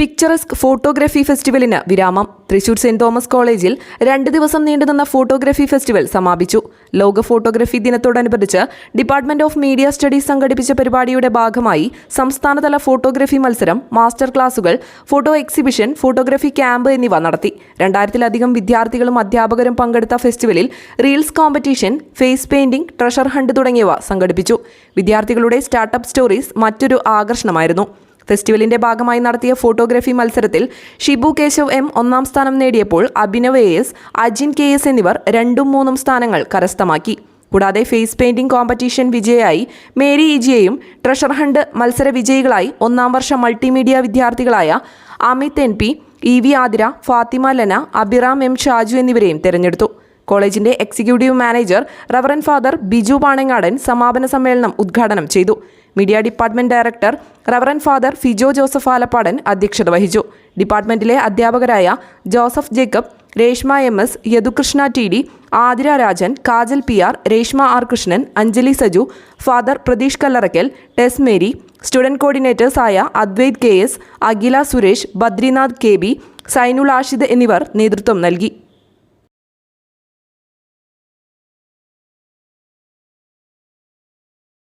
പിക്ചറസ്ക് photography ഫെസ്റ്റിവലിന് വിരാമം. Thrissur saint Thomas കോളേജിൽ രണ്ട് ദിവസം നീണ്ടുനിന്ന ഫോട്ടോഗ്രഫി ഫെസ്റ്റിവൽ സമാപിച്ചു. ലോക ഫോട്ടോഗ്രഫി ദിനത്തോടനുബന്ധിച്ച് ഡിപ്പാർട്ട്മെന്റ് ഓഫ് മീഡിയ സ്റ്റഡീസ് സംഘടിപ്പിച്ച പരിപാടിയുടെ ഭാഗമായി സംസ്ഥാനതല ഫോട്ടോഗ്രഫി മത്സരം മാസ്റ്റർ ക്ലാസുകൾ ഫോട്ടോ എക്സിബിഷൻ ഫോട്ടോഗ്രഫി ക്യാമ്പ് എന്നിവ നടത്തി. രണ്ടായിരത്തിലധികം വിദ്യാർത്ഥികളും അധ്യാപകരും പങ്കെടുത്ത ഫെസ്റ്റിവലിൽ reels competition face painting treasure hunt തുടങ്ങിയവ സംഘടിപ്പിച്ചു. വിദ്യാർത്ഥികളുടെ സ്റ്റാർട്ടപ്പ് സ്റ്റോറീസ് മറ്റൊരു ആകർഷണമായിരുന്നു. ഫെസ്റ്റിവലിന്റെ ഭാഗമായി നടത്തിയ ഫോട്ടോഗ്രാഫി മത്സരത്തിൽ ഷിബു കേശവ് എം ഒന്നാം സ്ഥാനം നേടിയപ്പോൾ Abhinav A S Ajin K S എന്നിവർ രണ്ടും മൂന്നും സ്ഥാനങ്ങൾ കരസ്ഥമാക്കി. കൂടാതെ ഫേസ് പെയിന്റിംഗ് കോമ്പറ്റീഷൻ വിജയായി മേരി ഇജിയയും ട്രഷർ ഹണ്ട് മത്സര വിജയികളായി ഒന്നാം വർഷ multimedia വിദ്യാർത്ഥികളായ Amith N P E V Athira Fathima Lana Abhiram M Shaju എന്നിവരെയും തെരഞ്ഞെടുത്തു. കോളേജിന്റെ executive manager reverend father Biju Panangadan സമാപന സമ്മേളനം ഉദ്ഘാടനം ചെയ്തു. Media department director reverend father Fijo Joseph Alappadan അധ്യക്ഷത വഹിച്ചു. ഡിപ്പാർട്ട്മെന്റിലെ അധ്യാപകരായ Joseph Jacob Reshma M S Yadukrishna T D Athira Rajan Kajal P R Reshma R Krishnan Anjali Saju father Pratheesh Kallarackal Tess Mary student കോർഡിനേറ്റേഴ്സായ Adwaith K S Akhila Suresh Badrinath K B Sainul Ashid എന്നിവർ നേതൃത്വം നൽകി.